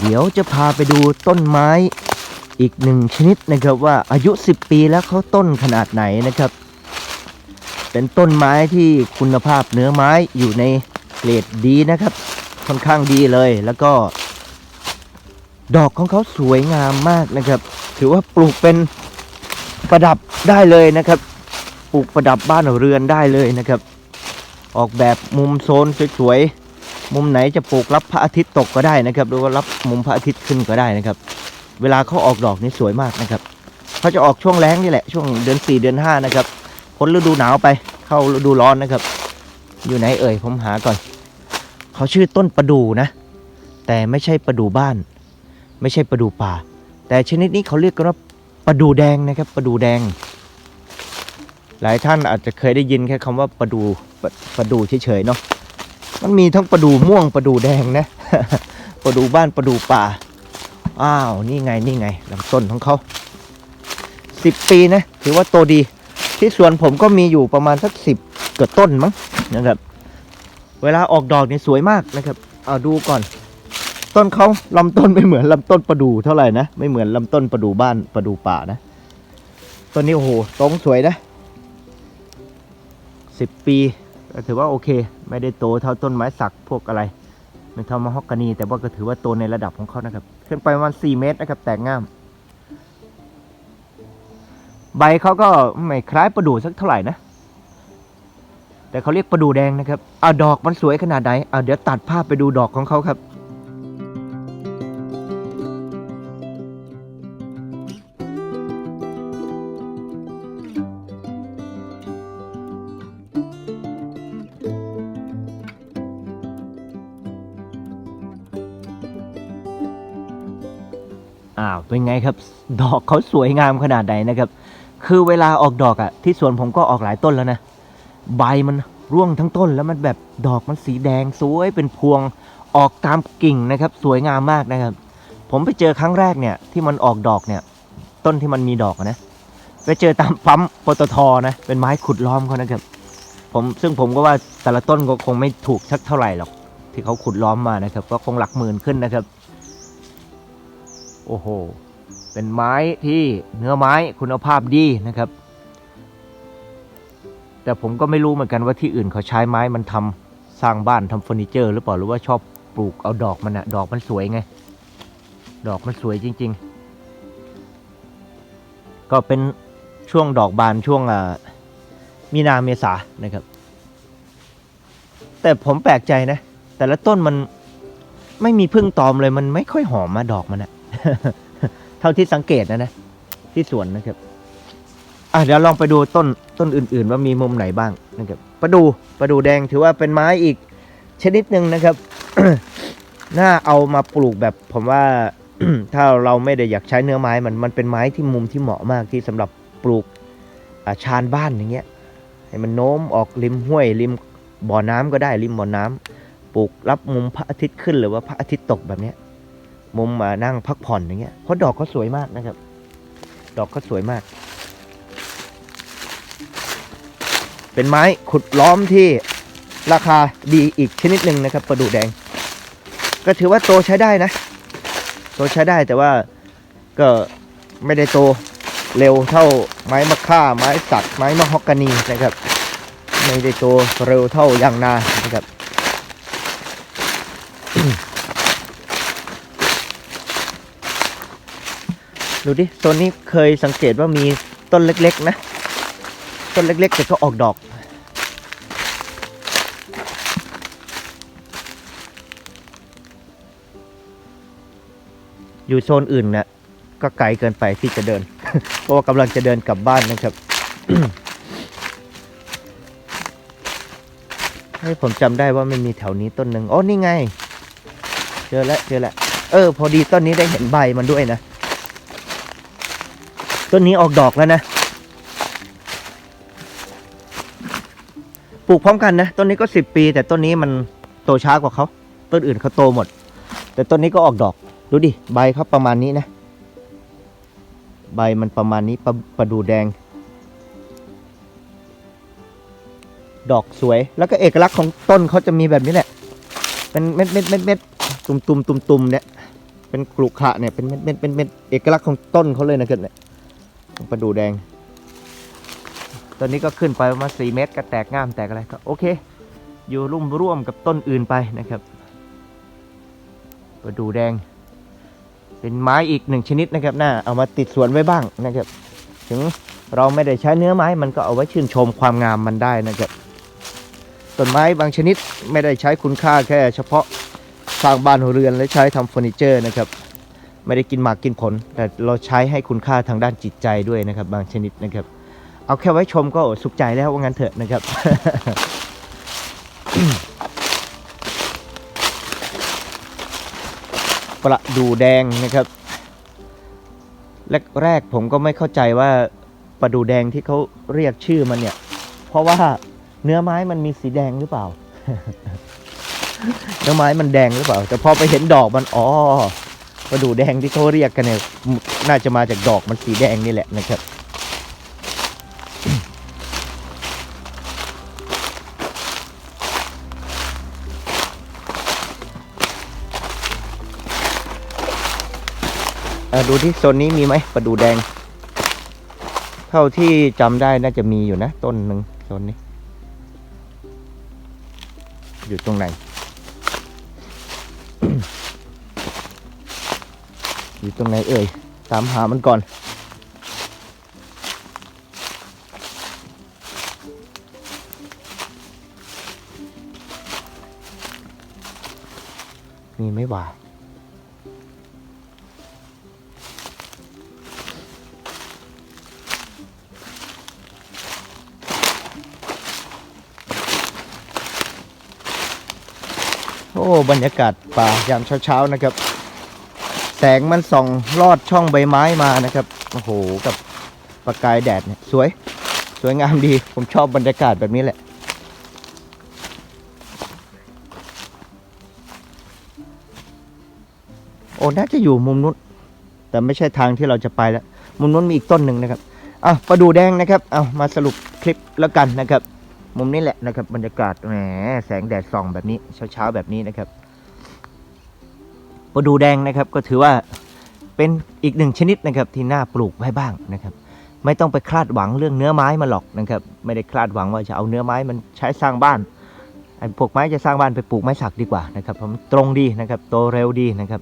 เดี๋ยวจะพาไปดูต้นไม้อีกหนึ่งชนิดนะครับว่าอายุ 10 ปีแล้วเขาต้นขนาดไหนนะครับ เป็นต้นไม้ที่คุณภาพเนื้อไม้อยู่ในเกรดดีนะครับ ค่อนข้างดีเลยแล้วก็ ดอกของเขาสวยงามมากนะครับ ถือว่าปลูกเป็นประดับได้เลยนะครับ ปลูกประดับบ้านเรือนได้เลยนะครับ ออกแบบมุมโซนสวยๆ มุมไหนจะปลูกรับพระอาทิตย์ตกก็ได้นะครับหรือว่ารับมุมพระอาทิตย์ขึ้นก็ได้นะครับ เวลาเขาออกดอกนี่สวยมากนะครับเขาจะออกช่วงแรงนี่แหละช่วงเดือน 4 เดือน 5 นะครับพ้นฤดูหนาวไปเข้าฤดูร้อนนะครับ อยู่ไหนเอ่ยผมหาก่อนเขาชื่อต้นประดูนะ แต่ไม่ใช่ประดูบ้าน ไม่ใช่ประดูป่า แต่ชนิดนี้เขาเรียกกันว่าประดูแดงนะครับประดูแดง หลายท่านอาจจะเคยได้ยินแค่คำว่าประดูประประดูเฉยๆเนาะ มันมีทั้งประดูม่วงประดูแดงนะ ประดูบ้านประดูป่า อ้าว นี่ไงนี่ไงลำต้นของเขาสิบปีนะ ถือว่าโตดี ที่สวนผมก็มีอยู่ประมาณสักสิบเกว่าต้นมั้งนะครับ เวลาออกดอกเนี่ยสวยมากนะครับเอาดูก่อน ต้นเขาลำต้นไม่เหมือนลำต้นประดูเท่าไหร่นะ ไม่เหมือนลำต้นประดูบ้านประดูป่านะต้นนี้โอ้โหตรงสวยนะสิบปีถือว่าโอเค ไม่ได้โตเท่าต้นไม้สักพวกอะไรไม่เท่ามะฮอกกานี แต่ว่าก็ถือว่าโตในระดับของเขานะครับ ขึ้นไปประมาณ4เมตรนะครับ แตกง่าม ใบเขาก็ไม่คล้ายประดู่สักเท่าไหร่นะ แต่เขาเรียกประดู่แดงนะครับเอาดอกมันสวยขนาดไหนเอาเดี๋ยวตัดภาพไปดูดอกของเขาครับ อ้าวเป็นไงครับ ดอกเขาสวยงามขนาดไหนนะครับ คือเวลาออกดอกอะ่ะที่สวนผมก็ออกหลายต้นแล้วนะ ใบมันร่วงทั้งต้นแล้วมันแบบดอกมันสีแดงสวยเป็นพวงออกตามกิ่งนะครับ สวยงามมากนะครับ ผมไปเจอครั้งแรกเนี่ยที่มันออกดอกเนี่ย ต้นที่มันมีดอกนะไปเจอตามปั๊มปตทนะเป็นไม้ขุดล้อมเขานะครับผมซึ่งผมก็ว่าแต่ละต้นก็คงไม่ถูกสักเท่าไหร่หรอก ที่เขาขุดล้อมมานะครับ ก็คงหลักหมื่นขึ้นนะครับ โอ้โห เป็นไม้ที่เนื้อไม้คุณภาพดีนะครับ แต่ผมก็ไม่รู้เหมือนกันว่าที่อื่นเขาใช้ไม้มันทำสร้างบ้านทำเฟอร์นิเจอร์หรือเปล่าหรือว่าชอบปลูกเอาดอกมันอะดอกมันสวยไง ดอกมันสวยจริง ๆ ก็เป็นช่วงดอกบานช่วงอ่ามีนาเมษานะครับ แต่ผมแปลกใจนะ แต่ละต้นมันไม่มีพึ่งตอมเลยมันไม่ค่อยหอมมาดอกมันอะ เท่าที่สังเกตนะนะ ที่สวนนะครับ อะเดี๋ยวลองไปดูต้นต้นอื่น ๆ ว่ามีมุมไหนบ้างนะครับประดูประดูแดงถือว่าเป็นไม้อีกชนิดหนึ่งนะครับน่าเอามาปลูกแบบผมว่าถ้าเราไม่ได้อยากใช้เนื้อไม้มันมันเป็นไม้ที่มุมที่เหมาะมากที่สำหรับปลูกาชานบ้านอย่างเงี้ยให้มันโน้มออกริมห้วยริมบ่อน้ำก็ได้ริมบ่อน้ำปลูกรับมุมพระอาทิตย์ขึ้นหรือว่าพระอาทิตย์ตกแบบเนี้ย มุมมานั่งพักผ่อนอย่างเงี้ยเพราะดอกเขาสวยมากนะครับ ดอกเขาสวยมาก เป็นไม้ขุดล้อมที่ราคาดีอีกชนิดหนึ่งนะครับประดู่แดง ก็ถือว่าโตใช้ได้นะ โตใช้ได้แต่ว่าก็ไม่ได้โตเร็วเท่าไม้มะค่า ไม้สักไม้มะฮอกกานีนะครับ ไม่ได้โตเร็วเท่ายางนานะครับ ดูดิโซนนี้เคยสังเกตว่ามีต้นเล็กๆนะ ต้นเล็กๆแต่ก็ออกดอก อยู่โซนอื่นนี่ยก็ไกลเกินไปที่จะเดิน เพราะว่ากำลังจะเดินกลับบ้านนะครับให้ผมจำได้ว่าไม่มีแถวนี้ต้นหนึ่งอ๋อนี่ไง เจอแล้วเจอแล้วเออ พอดีต้นนี้ได้เห็นใบมันด้วยนะ ต้นนี้ออกดอกแล้วนะ ปลูกพร้อมกันนะ ต้นนี้ก็สิบปี แต่ต้นนี้มันโตช้ากว่าเขา ต้นอื่นเขาโตหมด แต่ต้นนี้ก็ออกดอก ดูดิ ใบเขาประมาณนี้นะ ใบมันประมาณนี้ประประดูแดง ดอกสวย แล้วก็เอกลักษณ์ของต้นเขาจะมีแบบนี้แหละ เป็นเม็ดเม็ดเม็ดเม็ดตุ่มตุ่มตุ่มตุ่มเนี่ย เป็นกรุขระเนี่ย เป็นเม็ดเม็ดเป็นเม็ดเอกลักษณ์ของต้นเขาเลยนะครับเนี่ย ประดูแดง ตอนนี้ก็ขึ้นไปประมาณสี่เมตร ก็แตกง่ามแตกอะไรก็โอเค อยู่ร่วมร่วมกับต้นอื่นไปนะครับประดูแดง เป็นไม้อีกหนึ่งชนิดนะครับน่าเอามาติดสวนไว้บ้างนะครับ ถึงเราไม่ได้ใช้เนื้อไม้มันก็เอาไว้ชื่นชมความงามมันได้นะครับต้นไม้บางชนิดไม่ได้ใช้คุณค่าแค่เฉพาะสร้างบ้านหัวเรือนและใช้ทำเฟอร์นิเจอร์นะครับ ไม่ได้กินหมากกินผล แต่เราใช้ให้คุณค่าทางด้านจิตใจด้วยนะครับ บางชนิดนะครับ เอาแค่ไว้ชมก็สุขใจแล้วว่างั้นเถอะนะครับ ประดูแดงนะครับแรกๆผมก็ไม่เข้าใจว่าประดูแดงที่เขาเรียกชื่อมันเนี่ย เพราะว่าเนื้อไม้มันมีสีแดงหรือเปล่า เนื้อไม้มันแดงหรือเปล่า แต่พอไปเห็นดอกมันอ๋อ ประดูแดงที่เขาเรียกกันเนี่ยน่าจะมาจากดอกมันสีแดงนี่แหละนะครับเอ่อดูที่โซนนี้มีไหมประดูแดง เท่าที่จำได้น่าจะมีอยู่นะ ต้นหนึ่งโซนนี้ อยู่ตรงไหน อยู่ตรงไหนเอ่ย ตามหามันก่อนมีไม่ว่าโอ้ บรรยากาศป่ายามเช้าๆนะครับ แสงมันส่องลอดช่องใบไม้มานะครับ โอ้โห กับประกายแดดเนี่ยสวย สวยงามดี ผมชอบบรรยากาศแบบนี้แหละ โอ้ น่าจะอยู่มุมนู้น แต่ไม่ใช่ทางที่เราจะไปแล้ว มุมนู้นมีอีกต้นหนึ่งนะครับอะประดูแดงนะครับ เอามาสรุปคลิปแล้วกันนะครับ มุมนี้แหละนะครับ บรรยากาศ แหม แสงแดดส่องแบบนี้ เช้าๆแบบนี้นะครับ ประดูแดงนะครับก็ถือว่าเป็นอีกหนึ่งชนิดนะครับที่น่าปลูกไว้บ้างนะครับ ไม่ต้องไปคาดหวังเรื่องเนื้อไม้มาหรอกนะครับ ไม่ได้คาดหวังว่าจะเอาเนื้อไม้มันใช้สร้างบ้านไอ้พวกไม้จะสร้างบ้านไปปลูกไม้สักดีกว่านะครับเพราะมันตรงดีนะครับโตเร็วดีนะครับ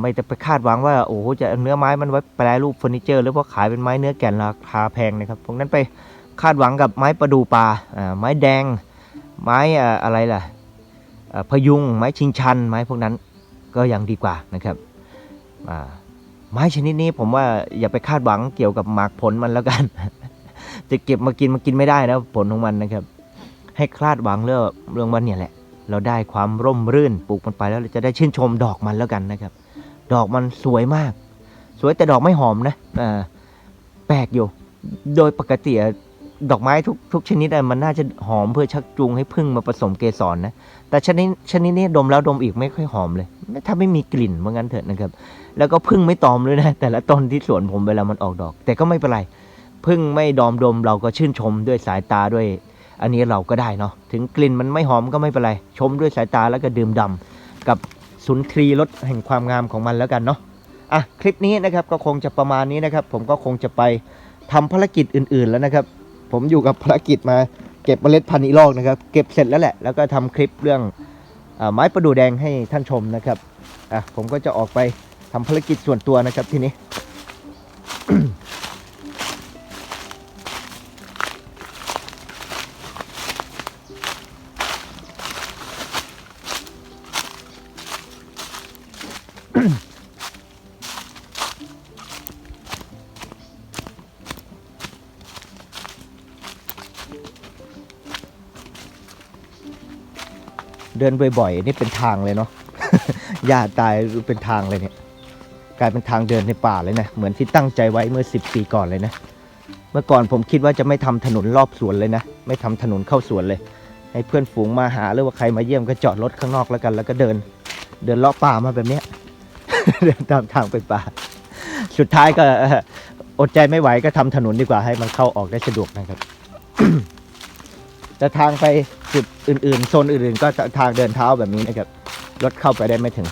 ไม่ต้องไปคาดหวังว่าโอ้โหจะเอาเนื้อไม้มันไว้แปรรูปเฟอร์นิเจอร์หรือว่าขายเป็นไม้เนื้อแก่นราคาแพงนะครับพวกนั้นไปคาดหวังกับไม้ประดูป่าอ่าไม้แดง ไม้อะไรล่ะพยุงไม้ชิงชันไม้พวกนั้น ก็ยังดีกว่านะครับไม้ชนิดนี้ผมว่าอย่าไปคาดหวังเกี่ยวกับหมากผลมันแล้วกัน จะเก็บมากินมากินไม่ได้นะผลของมันนะครับ ให้คาดหวังเรื่องเรื่องวันเนี่ยแหละ เราได้ความร่มรื่นปลูกมันไปแล้วเราจะได้ชื่นชมดอกมันแล้วกันนะครับ ดอกมันสวยมาก สวยแต่ดอกไม่หอมนะแปลกอยู่ โดยปกติ ดอกไม้ทุกทุกชนิดมันน่าจะหอมเพื่อชักจูงให้พึ่งมาผสมเกสรนะ แต่ชนิดชนิดนี้ดมแล้วดมอีกไม่ค่อยหอมเลย ถ้าไม่มีกลิ่นว่างั้นเถอะนะครับ แล้วก็พึ่งไม่ตอมเลยนะ แต่ละต้นที่สวนผมเวลามันออกดอก แต่ก็ไม่เป็นไร พึ่งไม่ดอมดมเราก็ชื่นชมด้วยสายตาด้วย อันนี้เราก็ได้เนาะ ถึงกลิ่นมันไม่หอมก็ไม่เป็นไร ชมด้วยสายตาแล้วก็ดื่มด่ำกับสุนทรีรสแห่งความงามของมันแล้วกันเนาะ อะคลิปนี้นะครับก็คงจะประมาณนี้นะครับ ผมก็คงจะไปทำภารกิจอื่น ๆแล้วนะครับ ผมอยู่กับภารกิจมาเก็บเมล็ดพันธุ์อีลอกนะครับ เก็บเสร็จแล้วแหละ แล้วก็ทำคลิปเรื่องอไม้ประดู่แดงให้ท่านชมนะครับอะผมก็จะออกไปทำภารกิจส่วนตัวนะครับทีนี้ เดินบ่อยๆนี่เป็นทางเลยเนาะหญ้าตายเป็นทางเลยเนี่ย กลายเป็นทางเดินในป่าเลยนะ เหมือนที่ตั้งใจไว้เมื่อ 10 ปีก่อนเลยนะ เมื่อก่อนผมคิดว่าจะไม่ทำถนนรอบสวนเลยนะ ไม่ทำถนนเข้าสวนเลย ให้เพื่อนฝูงมาหาหรือว่าใครมาเยี่ยมก็จอดรถข้างนอกแล้วกัน แล้วก็เดิน เดินเลาะป่ามาแบบเนี้ย เดินตามทางไปป่า สุดท้ายก็อดใจไม่ไหวก็ทำถนนดีกว่าให้มันเข้าออกได้สะดวกนะครับแต่ทางไป จุดอื่นๆ โซนอื่นๆ ก็ทางเดินเท้าแบบนี้นะครับ รถเข้าไปได้ไม่ถึง